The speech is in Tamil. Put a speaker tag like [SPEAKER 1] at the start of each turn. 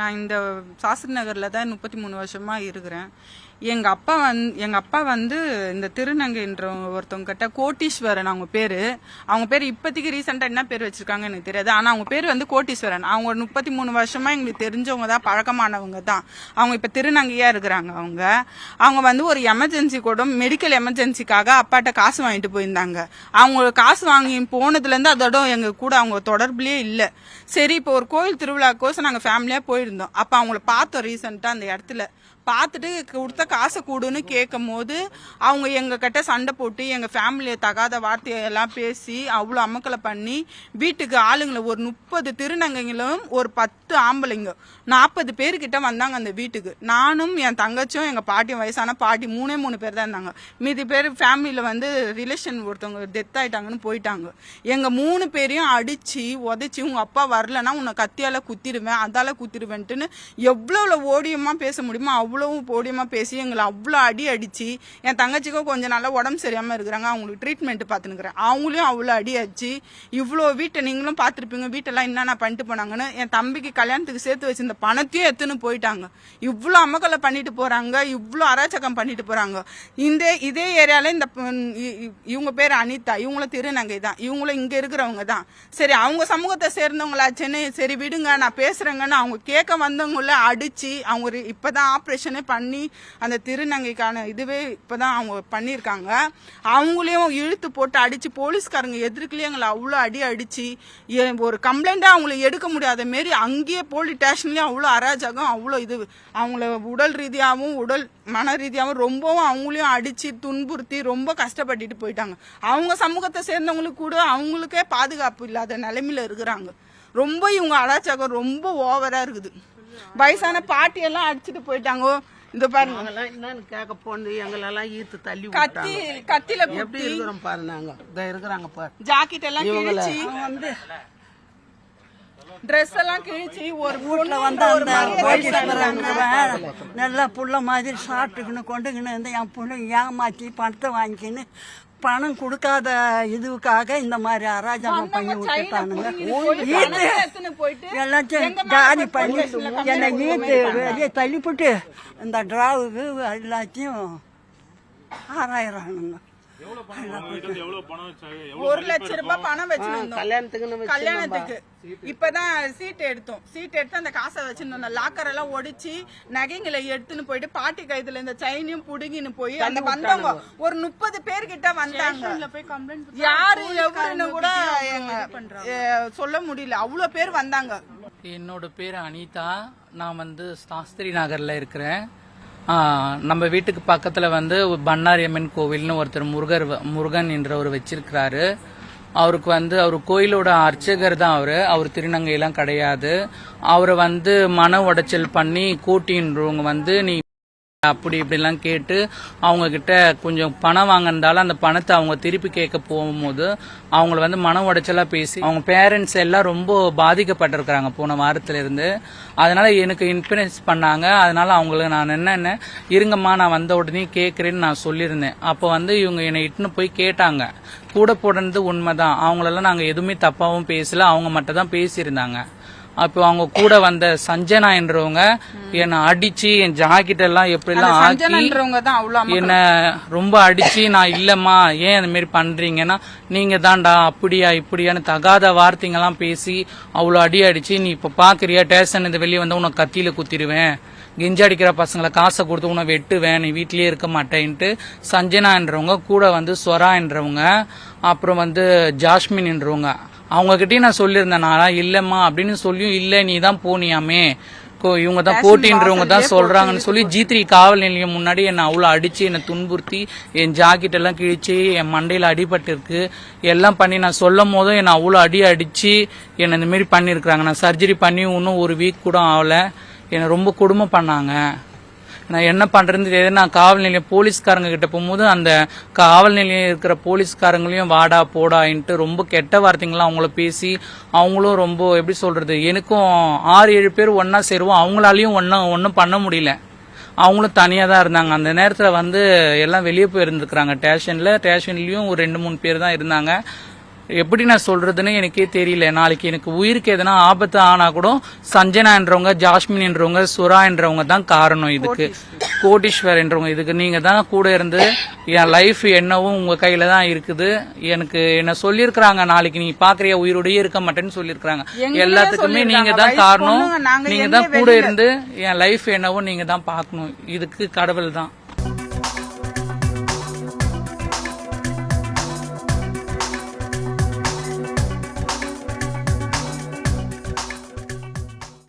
[SPEAKER 1] நான் இந்த சாஸ்திரி நகரில் தான் முப்பத்தி மூணு வருஷமாக இருக்கிறேன். எங்கள் அப்பா வந் எங்கள் அப்பா வந்து இந்த திருநங்கைன்ற ஒருத்தவங்க கிட்ட கோட்டீஸ்வரன் அவங்க பேர். அவங்க பேர் இப்போதைக்கு ரீசெண்டாக என்ன பேர் வச்சுருக்காங்க எனக்கு தெரியாது. ஆனால் அவங்க பேர் வந்து கோட்டீஸ்வரன். அவங்க ஒரு முப்பத்தி மூணு வருஷமாக எங்களுக்கு தெரிஞ்சவங்க தான் பழக்கமானவங்க தான். அவங்க இப்போ திருநங்கையாக இருக்கிறாங்க அவங்க. அவங்க வந்து ஒரு எமர்ஜென்சி கூட மெடிக்கல் எமர்ஜென்சிக்காக அப்பாட்ட காசு வாங்கிட்டு போயிருந்தாங்க. அவங்க காசு வாங்கி போனதுலேருந்து அதோட எங்கள் கூட அவங்க தொடர்புலேயே இல்லை. சரி இப்போ ஒரு கோயில் திருவிழாக்கோசம் நாங்கள் ஃபேமிலியாக போயிருந்தோம். அப்போ அவங்கள பார்த்தோம் ரீசெண்டாக அந்த இடத்துல. பார்த்துட்டு கொடுத்த காசை கூடுன்னு கேட்கும் போது அவங்க எங்ககிட்ட சண்டை போட்டு எங்கள் ஃபேமிலியை தகாத வார்த்தையெல்லாம் பேசி அவ்வளோ அமக்கலை பண்ணி வீட்டுக்கு ஆளுங்களை ஒரு முப்பது திருநங்கைகளும் ஒரு பத்து ஆம்பளைங்க நாற்பது பேர்கிட்ட வந்தாங்க அந்த வீட்டுக்கு. நானும் என் தங்கச்சியும் எங்கள் பாட்டியும் வயசான பாட்டி மூணே மூணு பேர் தான் இருந்தாங்க. மீதி பேர் ஃபேமிலியில் வந்து ரிலேஷன் ஒருத்தவங்க டெத் ஆகிட்டாங்கன்னு போயிட்டாங்க. எங்கள் மூணு பேரையும் அடித்து உதைச்சி உங்கள் அப்பா வரலன்னா உன்னை கத்தியால் குத்திடுவேன் அதால் குத்திடுவேன்ட்டுன்னு எவ்வளோ ஓடியமா பேச முடியுமோ அவ்வளோ அவ்வளவும் போடியமாக பேசி எங்களை அவ்வளோ அடி அடிச்சு என் தங்கச்சிக்கும் கொஞ்சம் நல்லா உடம்பு சரியாமல் இருக்கிறாங்க அவங்களுக்கு ட்ரீட்மெண்ட் பார்த்துனுக்குறேன் அவங்களையும் அவ்வளோ அடி அடிச்சு இவ்வளோ வீட்டை நீங்களும் பார்த்துருப்பீங்க வீட்டெல்லாம் என்னென்ன பண்ணிட்டு போனாங்கன்னு என் தம்பிக்கு கல்யாணத்துக்கு சேர்த்து வச்சிருந்த பணத்தையும் எடுத்துன்னு போயிட்டாங்க. இவ்வளோ அமக்கலை பண்ணிட்டு போகிறாங்க இவ்வளோ அராச்சகம் பண்ணிட்டு போகிறாங்க இந்த இதே ஏரியாவில் இந்த இவங்க பேர் அனிதா இவங்களும் திருநங்கை தான். இவங்களும் இங்கே இருக்கிறவங்க தான். சரி அவங்க சமூகத்தை சேர்ந்தவங்களாச்சுன்னு சரி விடுங்க நான் பேசுகிறேங்கன்னு அவங்க கேட்க வந்தவங்கள அடித்து அவங்க ஒரு இப்பதான் ஆப்ரேஷன் பண்ணி அந்த திருநங்கைக்கான இதுவே இப்பதான் அவங்க பண்ணியிருக்காங்க. அவங்களையும் இழுத்து போட்டு அடிச்சு போலீஸ்காரங்க எதிர்க்கலையே எங்களை அவ்வளோ அடி அடிச்சு ஏ- ஒரு கம்ப்ளைண்ட்டாக அவங்கள எடுக்க முடியாத மாரி அங்கேயே போலீஸ் ஸ்டேஷன்லேயும் அவ்வளோ அராஜகம் அவ்வளோ இது. அவங்கள உடல் ரீதியாகவும் உடல் மன ரீதியாகவும் ரொம்பவும் அவங்களையும் அடித்து துன்புறுத்தி ரொம்ப கஷ்டப்பட்டுட்டு போயிட்டாங்க. அவங்க சமூகத்தை சேர்ந்தவங்களுக்கு கூட அவங்களுக்கே பாதுகாப்பு இல்லாத நிலைமையில இருக்கிறாங்க. ரொம்ப இவங்க அராஜகம் ரொம்ப ஓவராக இருக்குது. வயசான பாட்டியெல்லாம் அடிச்சுட்டு போயிட்டாங்க. இந்த பாருங்க
[SPEAKER 2] என்னன்னு கேட்க போனது எங்களெல்லாம் ஈர்த்து தள்ளி
[SPEAKER 1] கத்தி கத்தில
[SPEAKER 2] எப்படி இருக்கிறோம் பாரு நாங்க? இதோ இருக்கிறாங்க பாரு.
[SPEAKER 1] ஜாக்கெட் எல்லாம் கிழிச்சு.
[SPEAKER 3] வந்து
[SPEAKER 1] ட்ரெஸ் எல்லாம் கிழிச்சு ஒரு
[SPEAKER 3] வீட்டில் வந்து அந்த நல்லா புள்ள மாதிரி சாப்பிட்டுக்கின்னு கொண்டுக்கின்னு வந்து என் பொண்ணு ஏமாற்றி பணத்தை வாங்கிக்கின்னு பணம் கொடுக்காத இதுக்காக இந்த மாதிரி அராஜகம் பண்ணி விட்டுட்டானுங்க. எல்லாத்தையும் காலி பண்ணி என்னை ஈத்து வெளியே தள்ளிவிட்டு இந்த டிராவுக்கு எல்லாத்தையும் ஆறாயிரானுங்க
[SPEAKER 1] ஒரு லட்சம் ரூபாய் பணம் வச்சிருந்தோம்
[SPEAKER 2] கல்யாணத்துக்குன்னு வச்சு
[SPEAKER 1] கல்யாணத்துக்கு. இப்பதான் சீட் எடுத்தோம். சீட் எடுத்து அந்த காசை வச்சிருந்தோம் லாக்கர் எல்லாம் ஒடிச்சு நகைங்களை எடுத்துன்னு போயிட்டு பாட்டி கைதுல இந்த செயினையும் புடுங்கின்னு போய் அந்த வந்தவங்க ஒரு முப்பது பேர் கிட்ட வந்தாங்க யாரு எவருன்னு கூட சொல்ல முடியல. அவ்வளவு பேர் வந்தாங்க.
[SPEAKER 4] என்னோட பேர் அனிதா. நான் வந்து சாஸ்திரி நகரில் இருக்கிறேன். நம்ம வீட்டுக்கு பக்கத்தில் வந்து பன்னாரியம்மன் பண்ணாரி அம்மன் கோவில்னு ஒருத்தர் முருகர் வ- முருகன் என்றவர் வச்சிருக்கிறாரு. அவருக்கு வந்து அவர் கோயிலோட அர்ச்சகர் தான் அவர். அவர் திருநங்கையெல்லாம் கிடையாது. அவரை வந்து மன உடைச்சல் பண்ணி கூட்டின்றவங்க வந்து நீ அப்படி இப்படிலாம் கேட்டு அவங்கக்கிட்ட கொஞ்சம் பணம் வாங்கினதால அந்த பணத்தை அவங்க திருப்பி கேட்க போகும்போது அவங்கள வந்து மன உடைச்சலாக பேசி அவங்க பேரண்ட்ஸ் எல்லாம் ரொம்ப பாதிக்கப்பட்டிருக்கிறாங்க. போன வாரத்துல அதனால் அதனால எனக்கு இன்ஃபுளுன்ஸ் பண்ணாங்க. அதனால அவங்களுக்கு நான் என்னென்ன இருங்கம்மா நான் வந்த உடனே கேட்குறேன்னு நான் சொல்லியிருந்தேன். அப்போ வந்து இவங்க என்னை இட்டுன்னு போய் கேட்டாங்க. கூட போடுறது உண்மைதான். அவங்களெல்லாம் நாங்கள் எதுவுமே தப்பாகவும் பேசல. அவங்க மட்டும் தான் பேசியிருந்தாங்க. அப்போ அவங்க கூட வந்த சஞ்சனா என்றவங்க என்னை அடிச்சு என் ஜாக்கெட் எல்லாம் எப்படிலாம் ஆக்கி
[SPEAKER 1] சஞ்சனன்றவங்க
[SPEAKER 4] என்ன ரொம்ப அடிச்சு நான் இல்லம்மா ஏன் அந்த மாதிரி பண்றீங்கன்னா நீங்க தான்டா அப்படியா இப்படியான்னு தகாத வார்த்தைங்கெல்லாம் பேசி அவ்வளோ அடி அடிச்சு நீ இப்ப பாக்குறியா டேஷன் இந்த வெளியே வந்து உனக்கு கத்தியில குத்திடுவேன். கெஞ்சி அடிக்கிற பசங்களை காசை கொடுத்து உன்னை வெட்டுவேன் நீ வீட்லயே இருக்க மாட்டேன்ட்டு சஞ்சனா என்றவங்க கூட வந்து ஸ்வரா என்றவங்க அப்புறம் வந்து ஜாஸ்மின் என்றவங்க அவங்க கிட்டயும் நான் சொல்லியிருந்தேன் நான் இல்லம்மா அப்படின்னு சொல்லியும் இல்ல நீ தான் போனியாமே இவங்க தான் கோட்டின்றவங்க தான் சொல்றாங்கன்னு சொல்லி ஜி த்ரீ காவல் நிலையம் முன்னாடி என்னை அவ்வளோ அடிச்சு என்னை துன்புறுத்தி என் ஜாக்கெட் எல்லாம் கிழிச்சு என் மண்டையில் அடிபட்டு இருக்கு எல்லாம் பண்ணி நான் சொல்லும் போதும் என்னை அவ்வளோ அடி அடிச்சு என்னை இந்த மாதிரி பண்ணியிருக்கிறாங்க. நான் சர்ஜரி பண்ணி இன்னும் ஒரு வீக் கூட ஆகல. என்னை ரொம்ப கொடுமை பண்ணாங்க. நான் என்ன பண்றதுன்னு நான் காவல் நிலையம் போலீஸ்காரங்க கிட்ட போகும்போது அந்த காவல் நிலையம் இருக்கிற போலீஸ்காரங்களையும் வாடா போடான்ட்டு ரொம்ப கெட்ட வார்த்தைங்களாம் அவங்கள பேசி அவங்களும் ரொம்ப எப்படி சொல்றது எனக்கும் ஆறு ஏழு பேர் ஒன்றா சேருவோம். அவங்களாலையும் ஒன்றா ஒன்றும் பண்ண முடியல. அவங்களும் தனியாக தான் இருந்தாங்க. அந்த நேரத்தில் வந்து எல்லாம் வெளியே போயிருந்துருக்குறாங்க. ஸ்டேஷனில் ஸ்டேஷன்லேயும் ஒரு ரெண்டு மூணு பேர் தான் இருந்தாங்க. எப்படி நான் சொல்றதுன்னு எனக்கே தெரியல. நாளைக்கு எனக்கு உயிருக்கு எதனா ஆபத்து ஆனா கூட சஞ்சனா என்றவங்க ஜாஸ்மின் என்றவங்க சுரா என்றவங்க தான் காரணம் இதுக்கு. கோடீஸ்வர் என்றவங்க இதுக்கு. நீங்க தான் கூட இருந்து என் லைஃப் என்னவும் உங்க கையில தான் இருக்குது. எனக்கு என்ன சொல்லியிருக்கிறாங்க நாளைக்கு. நீ பாக்குறிய உயிரோடயே இருக்க மாட்டேன்னு சொல்லியிருக்கிறாங்க.
[SPEAKER 1] எங்களையே
[SPEAKER 4] எல்லாத்துக்குமே நீங்க தான். காரணம்.
[SPEAKER 1] நாங்க
[SPEAKER 4] தான் கூட இருந்து என் லைஃப் என்னவோ நீங்க தான் பார்க்கணும். இதுக்கு கடவுள் தான்.